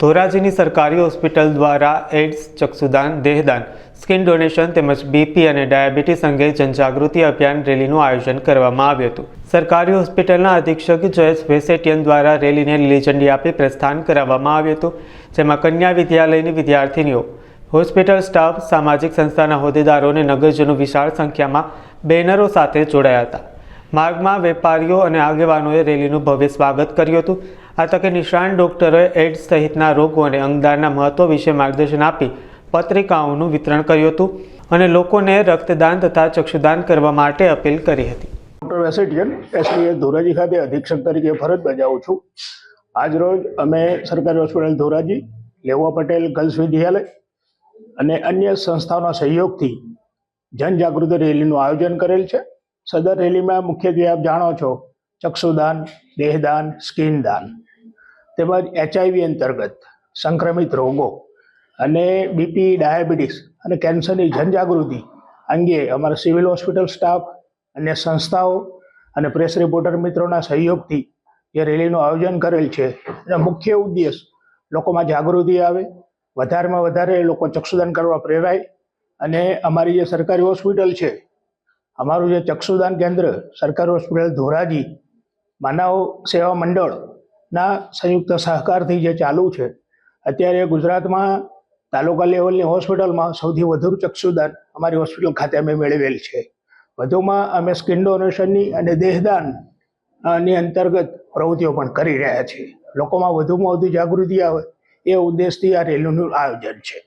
ધોરાજીની સરકારી હોસ્પિટલ દ્વારા એઇડ્સ, ચક્ષુદાન, દેહદાન, સ્કિન ડોનેશન તેમજ બીપી અને ડાયાબિટીસ અંગે જનજાગૃતિ અભિયાન રેલીનું આયોજન કરવામાં આવ્યું હતું. સરકારી હોસ્પિટલના અધિક્ષક જયેશ વેસેટિયન દ્વારા રેલીને લીલી ઝંડી આપી પ્રસ્થાન કરાવવામાં આવ્યું હતું, જેમાં કન્યા વિદ્યાલયની વિદ્યાર્થીનીઓ, હોસ્પિટલ સ્ટાફ, સામાજિક સંસ્થાના હોદ્દેદારો અને નગરજનો વિશાળ સંખ્યામાં બેનરો સાથે જોડાયા હતા. માર્ગમાં વેપારીઓ અને આગેવાનોએ રેલીનું ભવ્ય સ્વાગત કર્યું હતું. આ તકે નિષ્ણાંત ડોક્ટરોએ એડ્સ સહિતના રોગો અને અંગદાનના મહત્વ વિશે માર્ગદર્શન આપી પત્રિકાઓનું વિતરણ કર્યું હતું અને લોકોને રક્તદાન તથા ચક્ષુદાન કરવા માટે અપીલ કરી હતી. ડૉક્ટર વેસેટિયન એસડીએ ધોરાજી ખાતે અધિક્ષક તરીકે ફરજ બજાવું છું. આજરોજ અમે સરકારી હોસ્પિટલ ધોરાજી, લેવા પટેલ ગર્લ્સ વિદ્યાલય અને અન્ય સંસ્થાઓના સહયોગથી જનજાગૃતિ રેલીનું આયોજન કરેલ છે. સદર રેલીમાં મુખ્યત્વે આપ જાણો છો, ચક્ષુદાન, દેહદાન સ્કિન દાન તેમજ એચઆઈવી અંતર્ગત સંક્રમિત રોગો અને બીપી ડાયાબિટીસ અને કેન્સરની જનજાગૃતિ અંગે અમારા સિવિલ હોસ્પિટલ સ્ટાફ, અન્ય સંસ્થાઓ અને પ્રેસ રિપોર્ટર મિત્રોના સહયોગથી એ રેલીનું આયોજન કરેલ છે, એનો મુખ્ય ઉદ્દેશ લોકોમાં જાગૃતિ આવે, વધારેમાં વધારે લોકો ચક્ષુદાન કરવા પ્રેરાય અને અમારી જે સરકારી હોસ્પિટલ છે અમારું જે ચક્ષુદાન કેન્દ્ર, સરકારી હોસ્પિટલ ધોરાજી, માનવ સેવા મંડળના સંયુક્ત સહકારથી જે ચાલુ છે, અત્યારે ગુજરાતમાં તાલુકા લેવલની હોસ્પિટલમાં સૌથી વધુ ચક્ષુદાન અમારી હોસ્પિટલ ખાતે અમે મેળવેલ છે. વધુમાં અમે સ્કિન ડોનેશનની અને દેહદાનની અંતર્ગત પ્રવૃત્તિઓ પણ કરી રહ્યા છીએ. લોકોમાં વધુમાં વધુ જાગૃતિ આવે એ ઉદ્દેશથી આ રેલીનું આયોજન છે.